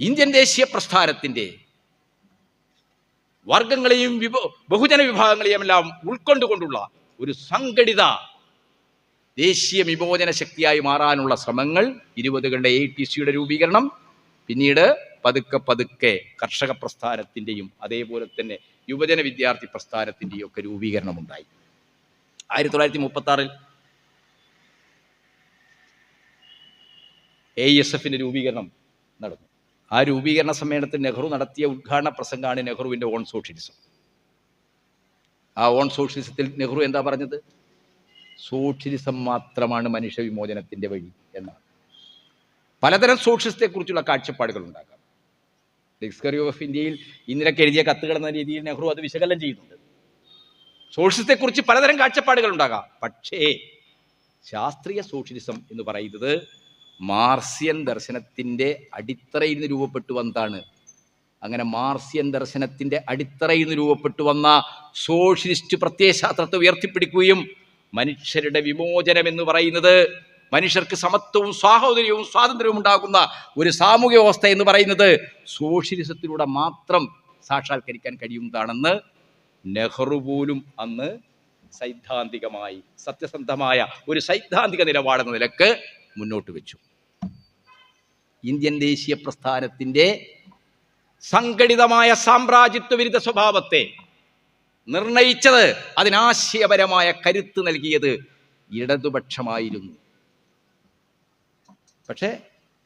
Indian ദേശീയ പ്രസ്ഥാനത്തിന്റെ വർഗങ്ങളെയും വിഭ ബഹുജന വിഭാഗങ്ങളെയും എല്ലാം ഉൾക്കൊണ്ടുകൊണ്ടുള്ള ഒരു സംഘടിത ദേശീയ വിമോചന ശക്തിയായി മാറാനുള്ള ശ്രമങ്ങൾ ഇരുപതുകളുടെ എ ടി സിയുടെ രൂപീകരണം പിന്നീട് പതുക്കെ പതുക്കെ കർഷക പ്രസ്ഥാനത്തിന്റെയും അതേപോലെ തന്നെ യുവജന വിദ്യാർത്ഥി പ്രസ്ഥാനത്തിന്റെയും ഒക്കെ രൂപീകരണം ഉണ്ടായി ആയിരത്തി തൊള്ളായിരത്തി മുപ്പത്തി ആറിൽ എ എസ് എഫിന്റെ രൂപീകരണം നടന്നു. ആ രൂപീകരണ സമ്മേളനത്തിൽ നെഹ്റു നടത്തിയ ഉദ്ഘാടന പ്രസംഗമാണ് നെഹ്റുവിന്റെ ഓൺ സോഷ്യലിസം. ആ ഓൺ സോഷ്യലിസത്തിൽ നെഹ്റു എന്താ പറഞ്ഞത്? സോഷ്യലിസം മാത്രമാണ് മനുഷ്യവിമോചനത്തിന്റെ വഴി എന്നാണ്. പലതരം സോഷ്യലിസത്തെക്കുറിച്ചുള്ള കാഴ്ചപ്പാടുകൾ ഉണ്ടാകാം ഡിസ്കറി ഓഫ് ഇന്ത്യയിൽ ഇന്ദിരക്ക് എഴുതിയ കത്തുകൾ എന്ന രീതിയിൽ നെഹ്റു അത് വിശകലനം ചെയ്യുന്നുണ്ട്. സോഷ്യലിസത്തെക്കുറിച്ച് പലതരം കാഴ്ചപ്പാടുകൾ ഉണ്ടാകാം പക്ഷേ ശാസ്ത്രീയ സോഷ്യലിസം എന്ന് പറയുന്നത് മാർസിയൻ ദർശനത്തിന്റെ അടിത്തറയിൽ നിന്ന് രൂപപ്പെട്ടു വന്നതാണ്. അങ്ങനെ മാർസിയൻ ദർശനത്തിന്റെ അടിത്തറയിൽ നിന്ന് രൂപപ്പെട്ടു വന്ന സോഷ്യലിസ്റ്റ് പ്രത്യയശാസ്ത്രത്തെ ഉയർത്തിപ്പിടിക്കുകയും മനുഷ്യരുടെ വിമോചനം എന്ന് പറയുന്നത് മനുഷ്യർക്ക് സമത്വവും സാഹോദര്യവും സ്വാതന്ത്ര്യവും ഉണ്ടാകുന്ന ഒരു സാമൂഹ്യ വ്യവസ്ഥ എന്ന് പറയുന്നത് സോഷ്യലിസത്തിലൂടെ മാത്രം സാക്ഷാത്കരിക്കാൻ കഴിയുന്നതാണെന്ന് നെഹ്റു പോലും അന്ന് സൈദ്ധാന്തികമായി സത്യസന്ധമായ ഒരു സൈദ്ധാന്തിക നിലപാടെന്ന നിലയ്ക്ക് മുന്നോട്ട് വെച്ചു. ഇന്ത്യൻ ദേശീയ പ്രസ്ഥാനത്തിന്റെ സംഘടിതമായ സാമ്രാജ്യത്വ വിരുദ്ധ സ്വഭാവത്തെ നിർണയിച്ചത് അതിനാശയപരമായ കരുത്ത് നൽകിയത് ഇടതുപക്ഷമായിരുന്നു. പക്ഷേ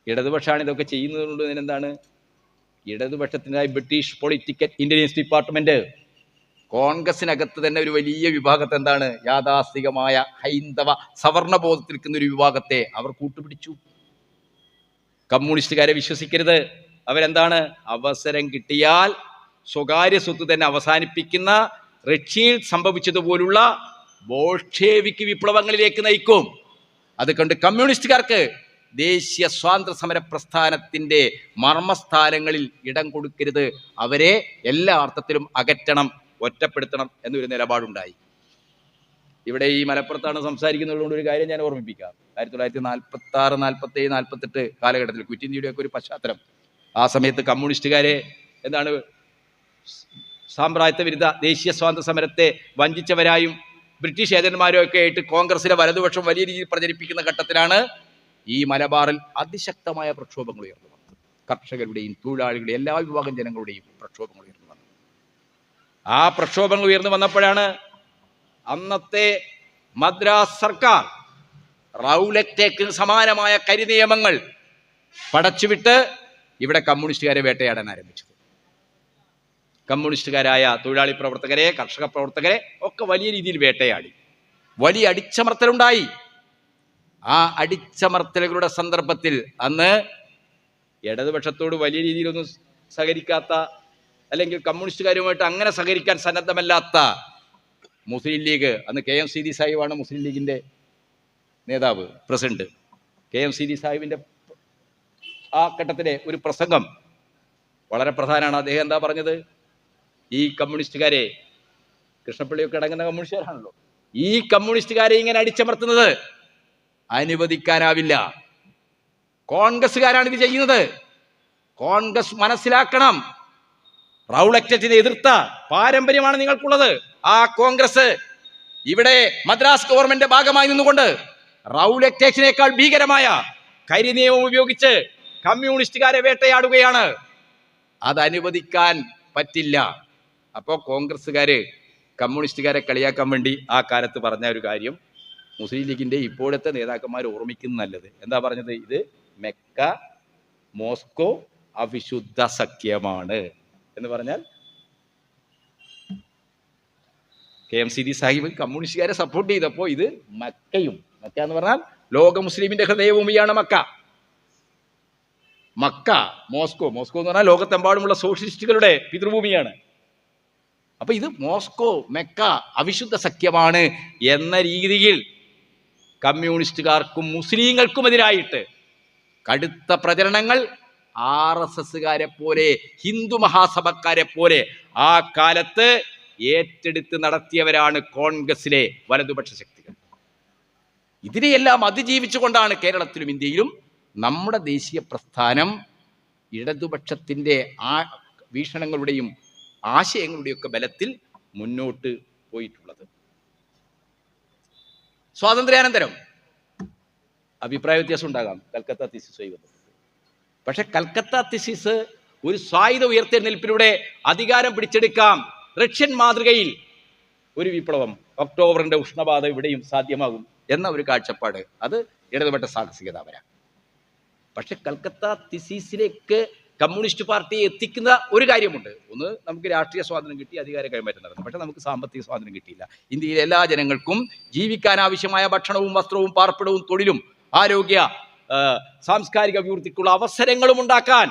ഇടതുപക്ഷമാണ് ഇതൊക്കെ ചെയ്യുന്നതുകൊണ്ട് എന്താണ് ഇടതുപക്ഷത്തിനായി ബ്രിട്ടീഷ് പൊളിറ്റിക്കൽ ഇന്റലിജൻസ് ഡിപ്പാർട്ട്മെന്റ് കോൺഗ്രസിനകത്ത് തന്നെ ഒരു വലിയ വിഭാഗത്തെ എന്താണ്? യാഥാസ്ഥികമായ ഹൈന്ദവ സവർണബോധത്തിൽ നിൽക്കുന്ന ഒരു വിഭാഗത്തെ അവർ കൂട്ടുപിടിച്ചു. കമ്മ്യൂണിസ്റ്റുകാരെ വിശ്വസിക്കരുത്. അവരെന്താണ്? അവസരം കിട്ടിയാൽ സ്വകാര്യ സ്വത്ത് തന്നെ അവസാനിപ്പിക്കുന്ന റഷ്യയിൽ സംഭവിച്ചതുപോലുള്ള ബോൾഷേവിക് വിപ്ലവങ്ങളിലേക്ക് നയിക്കും. അത് കണ്ട് കമ്മ്യൂണിസ്റ്റുകാർക്ക് ദേശീയ സ്വാതന്ത്ര്യ സമര പ്രസ്ഥാനത്തിന്റെ മർമ്മസ്ഥാനങ്ങളിൽ ഇടം കൊടുക്കരുത്. അവരെ എല്ലാ അർത്ഥത്തിലും അകറ്റണം ഒറ്റപ്പെടുത്തണം എന്നൊരു നിലപാടുണ്ടായി. ഇവിടെ ഈ മലപ്പുറത്താണ് സംസാരിക്കുന്നതുകൊണ്ട് ഒരു കാര്യം ഞാൻ ഓർമ്മിപ്പിക്കാം. ആയിരത്തി തൊള്ളായിരത്തി നാൽപ്പത്തി ആറ് നാൽപ്പത്തി ഏഴ് നാൽപ്പത്തെട്ട് കാലഘട്ടത്തിൽ ക്വിറ്റ് ഇന്ത്യയുടെ ഒക്കെ ഒരു പശ്ചാത്തലം. ആ സമയത്ത് കമ്മ്യൂണിസ്റ്റുകാരെ എന്താണ് സാമ്രാജ്യത്വ വിരുദ്ധ ദേശീയ സ്വാതന്ത്ര്യ സമരത്തെ വഞ്ചിച്ചവരായും ബ്രിട്ടീഷ് ഏജന്മാരും ഒക്കെ ആയിട്ട് കോൺഗ്രസിലെ വലതുപക്ഷം വലിയ രീതിയിൽ പ്രചരിപ്പിക്കുന്ന ഘട്ടത്തിലാണ് ഈ മലബാറിൽ അതിശക്തമായ പ്രക്ഷോഭങ്ങൾ ഉയർന്നു വന്നത്. കർഷകരുടെയും തൊഴിലാളികളുടെയും എല്ലാ വിഭാഗം ജനങ്ങളുടെയും പ്രക്ഷോഭങ്ങൾ ഉയർന്നു വന്നത്. ആ പ്രക്ഷോഭങ്ങൾ ഉയർന്നു വന്നപ്പോഴാണ് അന്നത്തെ മദ്രാസ് സർക്കാർ റൗലറ്റേക്കിന് സമാനമായ കരിനിയമങ്ങൾ പടച്ചുവിട്ട് ഇവിടെ കമ്മ്യൂണിസ്റ്റുകാരെ വേട്ടയാടാൻ ആരംഭിച്ചു കമ്മ്യൂണിസ്റ്റുകാരായ തൊഴിലാളി പ്രവർത്തകരെ കർഷക പ്രവർത്തകരെ ഒക്കെ വലിയ രീതിയിൽ വേട്ടയാടി. വലിയ അടിച്ചമർത്തലുണ്ടായി. ആ അടിച്ചമർത്തലുകളുടെ സന്ദർഭത്തിൽ അന്ന് ഇടതുപക്ഷത്തോട് വലിയ രീതിയിലൊന്നും സഹകരിക്കാത്ത അല്ലെങ്കിൽ കമ്മ്യൂണിസ്റ്റുകാരുമായിട്ട് അങ്ങനെ സഹകരിക്കാൻ സന്നദ്ധമല്ലാത്ത മുസ്ലിം ലീഗ് അന്ന് കെ എം സീതി സാഹിബാണ് മുസ്ലിം ലീഗിന്റെ നേതാവ് പ്രസിഡന്റ്. കെ എം സീതി സാഹിബിന്റെ ആ ഘട്ടത്തിലെ ഒരു പ്രസംഗം വളരെ പ്രധാനമാണ്. അദ്ദേഹം എന്താ പറഞ്ഞത്? ഈ കമ്മ്യൂണിസ്റ്റുകാരെ കൃഷ്ണപ്പള്ളിയൊക്കെ അടങ്ങുന്ന കമ്മ്യൂണിസ്റ്റുകാരാണല്ലോ. ഈ കമ്മ്യൂണിസ്റ്റുകാരെ ഇങ്ങനെ അടിച്ചമർത്തുന്നത് അനുവദിക്കാനാവില്ല. കോൺഗ്രസ്സുകാരാണ് ഇത് ചെയ്യുന്നത്. കോൺഗ്രസ് മനസ്സിലാക്കണം. റൗളക്റ്റിനെ എതിർത്ത പാരമ്പര്യമാണ് നിങ്ങൾക്കുള്ളത്. ആ കോൺഗ്രസ് ഇവിടെ മദ്രാസ് ഗവൺമെന്റ് ഭാഗമായി നിന്നുകൊണ്ട് റൗലക്റ്റേഷനേക്കാൾ ഭീകരമായ കരിനിയമം ഉപയോഗിച്ച് കമ്മ്യൂണിസ്റ്റുകാരെ വേട്ടയാടുകയാണ്. അത് അനുവദിക്കാൻ പറ്റില്ല. അപ്പോൾ കോൺഗ്രസ്സുകാര് കമ്മ്യൂണിസ്റ്റുകാരെ കളിയാക്കാൻ വേണ്ടി ആ കാലത്ത് പറഞ്ഞ ഒരു കാര്യം മുസ്ലിം ലീഗിന്റെ ഇപ്പോഴത്തെ നേതാക്കന്മാർ ഓർമ്മിക്കുന്നത് നല്ലത്. എന്താ പറഞ്ഞത്? ഇത് മെക്ക മോസ്കോ അവിശുദ്ധ സഖ്യമാണ് എന്ന് പറഞ്ഞാൽ K M C D Sahib കമ്മ്യൂണിസ്റ്റുകാരെ സപ്പോർട്ട് ചെയ്തപ്പോൾ ഇത് മക്കയും. മക്ക എന്ന് പറഞ്ഞാൽ ലോക മുസ്ലിമിന്റെ ഹൃദയഭൂമിയാണ് മക്ക. Mecca Moscow. മോസ്കോ എന്ന് പറഞ്ഞാൽ ലോകത്തെമ്പാടുമുള്ള സോഷ്യലിസ്റ്റുകളുടെ പിതൃഭൂമിയാണ്. അപ്പൊ ഇത് മോസ്കോ മെക്ക അവിശുദ്ധ സഖ്യമാണ് എന്ന രീതിയിൽ കമ്മ്യൂണിസ്റ്റുകാർക്കും മുസ്ലിങ്ങൾക്കും എതിരായിട്ട് കടുത്ത പ്രചരണങ്ങൾ ആർ എസ് എസുകാരെ പോലെ ഹിന്ദു മഹാസഭക്കാരെ പോലെ ആ കാലത്ത് ഏറ്റെടുത്ത് നടത്തിയവരാണ് കോൺഗ്രസിലെ വലതുപക്ഷ ശക്തികൾ. ഇതിനെയെല്ലാം അതിജീവിച്ചുകൊണ്ടാണ് കേരളത്തിലും ഇന്ത്യയിലും നമ്മുടെ ദേശീയ പ്രസ്ഥാനം ഇടതുപക്ഷത്തിന്റെ ആ വീക്ഷണങ്ങളുടെയും ആശയങ്ങളുടെയൊക്കെ ബലത്തിൽ മുന്നോട്ട് പോയിട്ടുള്ളത്. സ്വാതന്ത്ര്യാനന്തരം. അഭിപ്രായ വ്യത്യാസം ഉണ്ടാകാം. കൽക്കത്ത തിസിസുമായി ബന്ധപ്പെട്ട് പക്ഷെ കൽക്കത്ത തിസിസ് ഒരു സായുധ ഉയർത്തെഴുന്നേൽപ്പിലൂടെ അധികാരം പിടിച്ചെടുക്കാം. റഷ്യൻ മാതൃകയിൽ ഒരു വിപ്ലവം ഒക്ടോബറിന്റെ ഉഷ്ണബാധ ഇവിടെയും സാധ്യമാകും എന്ന ഒരു കാഴ്ചപ്പാട്. അത് ഇടതുപെട്ട സാഹസികത വരാം പക്ഷെ കൽക്കത്ത തിസീസിലേക്ക് കമ്മ്യൂണിസ്റ്റ് പാർട്ടിയെ എത്തിക്കുന്ന ഒരു കാര്യമുണ്ട്. ഒന്ന് നമുക്ക് രാഷ്ട്രീയ സ്വാതന്ത്ര്യം കിട്ടി അധികാര കൈമാറ്റം നടന്നു. പക്ഷെ നമുക്ക് സാമ്പത്തിക സ്വാതന്ത്ര്യം കിട്ടിയില്ല. ഇന്ത്യയിലെ എല്ലാ ജനങ്ങൾക്കും ജീവിക്കാൻ ആവശ്യമായ ഭക്ഷണവും വസ്ത്രവും പാർപ്പിടവും തൊഴിലും ആരോഗ്യ സാംസ്കാരിക അഭിവൃദ്ധിക്കുള്ള അവസരങ്ങളും ഉണ്ടാക്കാൻ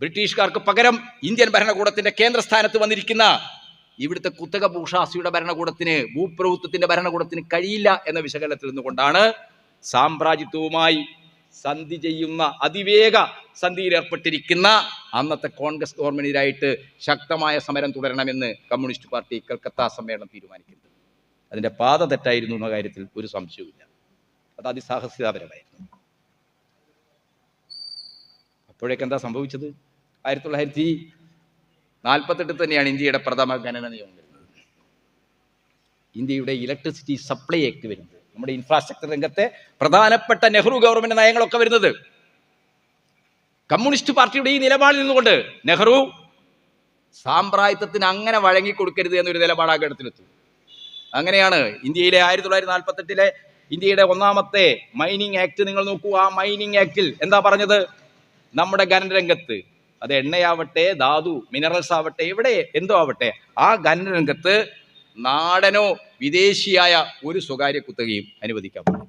ബ്രിട്ടീഷുകാർക്ക് പകരം ഇന്ത്യൻ ഭരണകൂടത്തിന്റെ കേന്ദ്രസ്ഥാനത്ത് വന്നിരിക്കുന്ന ഇവിടുത്തെ കുത്തക ഭൂഷാസിയുടെ ഭരണകൂടത്തിന് ഭൂപ്രഭുത്വത്തിന്റെ ഭരണകൂടത്തിന് കഴിയില്ല എന്ന വിശകലനത്തിൽ നിന്നുകൊണ്ടാണ് സാമ്രാജ്യത്വവുമായി സന്ധി ചെയ്യുന്ന അതിവേഗ സന്ധിയിൽ ഏർപ്പെട്ടിരിക്കുന്ന അന്നത്തെ കോൺഗ്രസ് ഗവൺമെന്റിനായിട്ട് ശക്തമായ സമരം തുടരണമെന്ന് കമ്മ്യൂണിസ്റ്റ് പാർട്ടി കൽക്കത്ത സമ്മേളനം തീരുമാനിക്കുന്നത്. അതിന്റെ പാത തെറ്റായിരുന്നു എന്ന കാര്യത്തിൽ ഒരു സംശയവുമില്ല. അത് അതിസാഹസികപരമായിരുന്നു അപ്പോഴേക്ക് എന്താ സംഭവിച്ചത്? ആയിരത്തി തൊള്ളായിരത്തി നാൽപ്പത്തെട്ടിൽ തന്നെയാണ് ഇന്ത്യയുടെ പ്രഥമ ഖനന നിയമം വരുന്നത്. ഇന്ത്യയുടെ ഇലക്ട്രിസിറ്റി സപ്ലൈ ആക്ട് വരുന്നത്. നമ്മുടെ ഇൻഫ്രാസ്ട്രക്ചർ രംഗത്തെ പ്രധാനപ്പെട്ട നെഹ്റു ഗവൺമെന്റ് നയങ്ങളൊക്കെ വരുന്നത്. കമ്മ്യൂണിസ്റ്റ് പാർട്ടിയുടെ ഈ നിലപാടിൽ നിന്നുകൊണ്ട് നെഹ്റു സാമ്പ്രായത്വത്തിന് അങ്ങനെ വഴങ്ങിക്കൊടുക്കരുത് എന്നൊരു നിലപാട് ആ ഘട്ടത്തിലെത്തി അങ്ങനെയാണ് ഇന്ത്യയിലെ ആയിരത്തി തൊള്ളായിരത്തി നാൽപ്പത്തെട്ടിലെ ഇന്ത്യയുടെ ഒന്നാമത്തെ മൈനിങ് ആക്ട് നിങ്ങൾ നോക്കൂ. ആ മൈനിങ് ആക്ടിൽ എന്താ പറഞ്ഞത്? നമ്മുടെ ഖനനരംഗത്ത് അത് എണ്ണയാവട്ടെ ധാതു മിനറൽസ് ആവട്ടെ എവിടെ എന്തോ ആവട്ടെ ആ ഖനനരംഗത്ത് നാടനോ വിദേശിയായ ഒരു സ്വകാര്യ കുത്തകയും അനുവദിക്കാൻ പാടില്ല.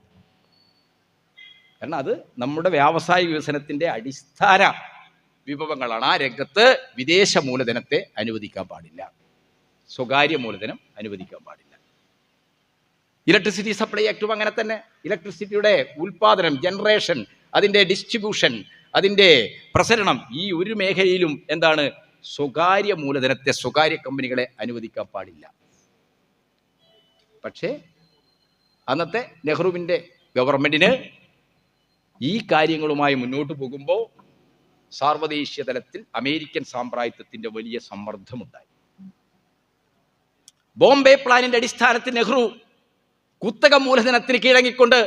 കാരണം അത് നമ്മുടെ വ്യാവസായിക വികസനത്തിന്റെ അടിസ്ഥാന വിഭവങ്ങളാണ്. ആ രംഗത്ത് വിദേശ മൂലധനത്തെ അനുവദിക്കാൻ പാടില്ല. സ്വകാര്യ മൂലധനം അനുവദിക്കാൻ പാടില്ല. ഇലക്ട്രിസിറ്റി സപ്ലൈ ആക്ടും അങ്ങനെ തന്നെ. ഇലക്ട്രിസിറ്റിയുടെ ഉൽപാദനം ജനറേഷൻ അതിന്റെ ഡിസ്ട്രിബ്യൂഷൻ അതിന്റെ പ്രസരണം ഈ ഒരു മേഖലയിലും എന്താണ് സ്വകാര്യ മൂലധനത്തെ സ്വകാര്യ കമ്പനികളെ അനുവദിക്കാൻ പാടില്ല. പക്ഷേ അന്നത്തെ നെഹ്റുവിന്റെ ഗവൺമെന്റിന് ഈ കാര്യങ്ങളുമായി മുന്നോട്ട് പോകുമ്പോൾ സാർവദേശീയ തലത്തിൽ അമേരിക്കൻ സാമ്രാജ്യത്വത്തിന്റെ വലിയ സമ്മർദ്ദമുണ്ടായി. ബോംബെ പ്ലാനിന്റെ അടിസ്ഥാനത്തിൽ നെഹ്റു കുത്തക മൂലധനത്തിന് കീഴങ്ങിക്കൊണ്ട്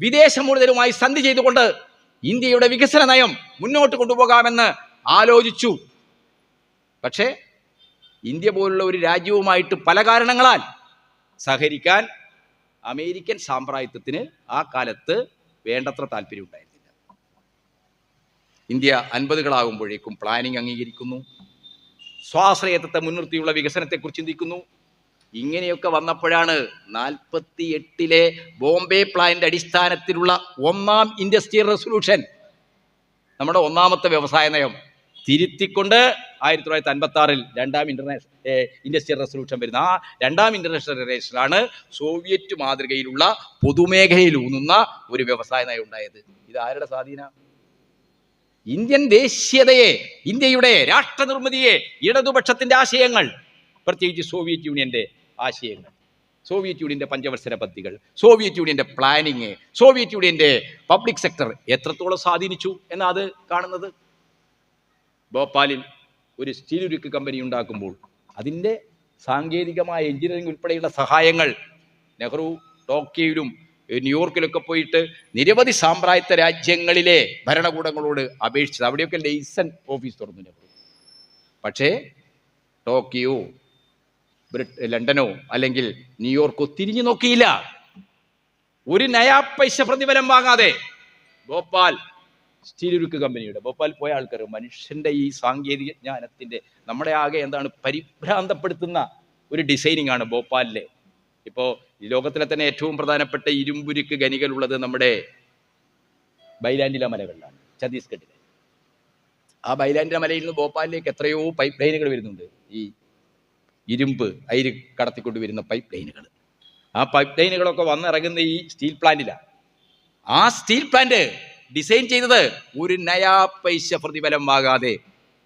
വിദേശ മൂലധനവുമായി സന്ധി ചെയ്തുകൊണ്ട് ഇന്ത്യയുടെ വികസന നയം മുന്നോട്ട് കൊണ്ടുപോകാമെന്ന് ആലോചിച്ചു. പക്ഷേ ഇന്ത്യ പോലുള്ള ഒരു രാജ്യവുമായിട്ട് പല കാരണങ്ങളാൽ സഹരിക്കാൻ അമേരിക്കൻ സാമ്പ്രായത്വത്തിന് ആ കാലത്ത് വേണ്ടത്ര താല്പര്യം ഉണ്ടായിരുന്നില്ല. ഇന്ത്യ അൻപതുകളാകുമ്പോഴേക്കും പ്ലാനിംഗ് അംഗീകരിക്കുന്നു. സ്വാശ്രയത്വത്തെ മുൻനിർത്തിയുള്ള വികസനത്തെക്കുറിച്ച് ചിന്തിക്കുന്നു. ഇങ്ങനെയൊക്കെ വന്നപ്പോഴാണ് നാൽപ്പത്തി എട്ടിലെ ബോംബെ പ്ലാനിന്റെ അടിസ്ഥാനത്തിലുള്ള ഒന്നാം ഇൻഡസ്ട്രിയൽ റെസൊല്യൂഷൻ നമ്മുടെ ഒന്നാമത്തെ വ്യവസായ നയം തിരുത്തിക്കൊണ്ട് ആയിരത്തി തൊള്ളായിരത്തി അൻപത്തി ആറിൽ രണ്ടാം ഇന്റർനാഷണൽ ഇൻഡസ്ട്രിയൽ റെസൊല്യൂഷൻ വരുന്ന ആ രണ്ടാം ഇന്റർനാഷണൽ റെസൊല്യൂഷനാണ് സോവിയറ്റ് മാതൃകയിലുള്ള പൊതുമേഖലയിൽ ഊന്നുന്ന ഒരു വ്യവസായ നയം ഉണ്ടായത്. ഇത് ആരുടെ സ്വാധീന? ഇന്ത്യൻ ദേശീയതയെ ഇന്ത്യയുടെ രാഷ്ട്രനിർമ്മിതിയെ ഇടതുപക്ഷത്തിന്റെ ആശയങ്ങൾ പ്രത്യേകിച്ച് സോവിയറ്റ് യൂണിയന്റെ ആശയങ്ങൾ. സോവിയറ്റ് യൂണിയന്റെ പഞ്ചവത്സര പദ്ധതികൾ സോവിയറ്റ് യൂണിയന്റെ പ്ലാനിങ് സോവിയറ്റ് യൂണിയന്റെ പബ്ലിക് സെക്ടർ എത്രത്തോളം സ്വാധീനിച്ചു എന്നാ അത് കാണുന്നത്? ഭോപ്പാലിൽ ഒരു സ്റ്റീൽ ഉരുക്ക് കമ്പനി ഉണ്ടാക്കുമ്പോൾ അതിന്റെ സാങ്കേതികമായ എഞ്ചിനീയറിംഗ് ഉൾപ്പെടെയുള്ള സഹായങ്ങൾ നെഹ്റു ടോക്കിയോയിലും ന്യൂയോർക്കിലൊക്കെ പോയിട്ട് നിരവധി സാമ്രാജ്യത്വ രാജ്യങ്ങളിലെ ഭരണകൂടങ്ങളോട് അപേക്ഷിച്ചത്. അവിടെയൊക്കെ ലൈസൺ ഓഫീസ് തുറന്നു നെഹ്റു. പക്ഷേ ടോക്കിയോ ലണ്ടനോ അല്ലെങ്കിൽ ന്യൂയോർക്കോ തിരിഞ്ഞു നോക്കിയില്ല. ഒരു നയാ പൈസ പ്രതിഫലം വാങ്ങാതെ ഭോപ്പാൽ സ്റ്റീൽ ഉരുക്ക് കമ്പനിയുടെ ഭോപ്പാൽ പോയ ആൾക്കാർ മനുഷ്യന്റെ ഈ സാങ്കേതിക ജ്ഞാനത്തിന്റെ നമ്മുടെ ആകെ എന്താണ് പരിഭ്രാന്തപ്പെടുത്തുന്ന ഒരു ഡിസൈനിങ് ആണ് ഭോപ്പാലിലെ ഇപ്പോൾ ലോകത്തിലെ തന്നെ ഏറ്റവും പ്രധാനപ്പെട്ട ഇരുമ്പുരുക്ക് ഖനികളുള്ളത് നമ്മുടെ ബൈലാൻഡില മലകളിലാണ് ഛത്തീസ്ഗഡിലെ. ആ ബൈലാൻഡില മലയിൽ നിന്ന് ഭോപ്പാലിലേക്ക് എത്രയോ പൈപ്പ് ലൈനുകൾ വരുന്നുണ്ട്. ഈ ഇരുമ്പ് അയിര് കടത്തിക്കൊണ്ട് വരുന്ന പൈപ്പ് ലൈനുകൾ ആ പൈപ്പ് ലൈനുകളൊക്കെ വന്നിറങ്ങുന്ന ഈ സ്റ്റീൽ പ്ലാന്റിലാണ് ആ സ്റ്റീൽ പ്ലാന്റ് ഡിസൈൻ ചെയ്തത് ഒരു നയാ പൈസ പ്രതിഫലം വാങ്ങാതെ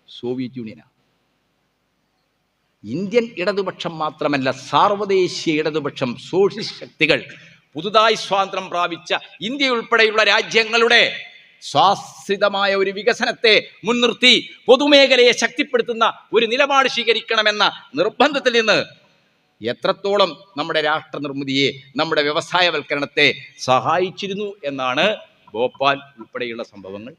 സോവിയറ്റ് യൂണിയനാണ് ഇന്ത്യൻ ഇടതുപക്ഷം മാത്രമല്ല സാർവദേശീയ ഇടതുപക്ഷം സോഷ്യൽ ശക്തികൾ പുതുതായി സ്വാതന്ത്ര്യം പ്രാപിച്ച ഇന്ത്യ ഉൾപ്പെടെയുള്ള രാജ്യങ്ങളുടെ സ്വാശ്രിതമായ ഒരു വികസനത്തെ മുൻനിർത്തി പൊതുമേഖലയെ ശക്തിപ്പെടുത്തുന്ന ഒരു നിലപാട് സ്വീകരിക്കണമെന്ന നിർബന്ധത്തിൽ നിന്ന് എത്രത്തോളം നമ്മുടെ രാഷ്ട്ര നിർമ്മിതിയെ നമ്മുടെ വ്യവസായവൽക്കരണത്തെ സഹായിച്ചിരുന്നു എന്നാണ് ഭോപ്പാൽ ഉൾപ്പെടെയുള്ള സംഭവങ്ങൾ.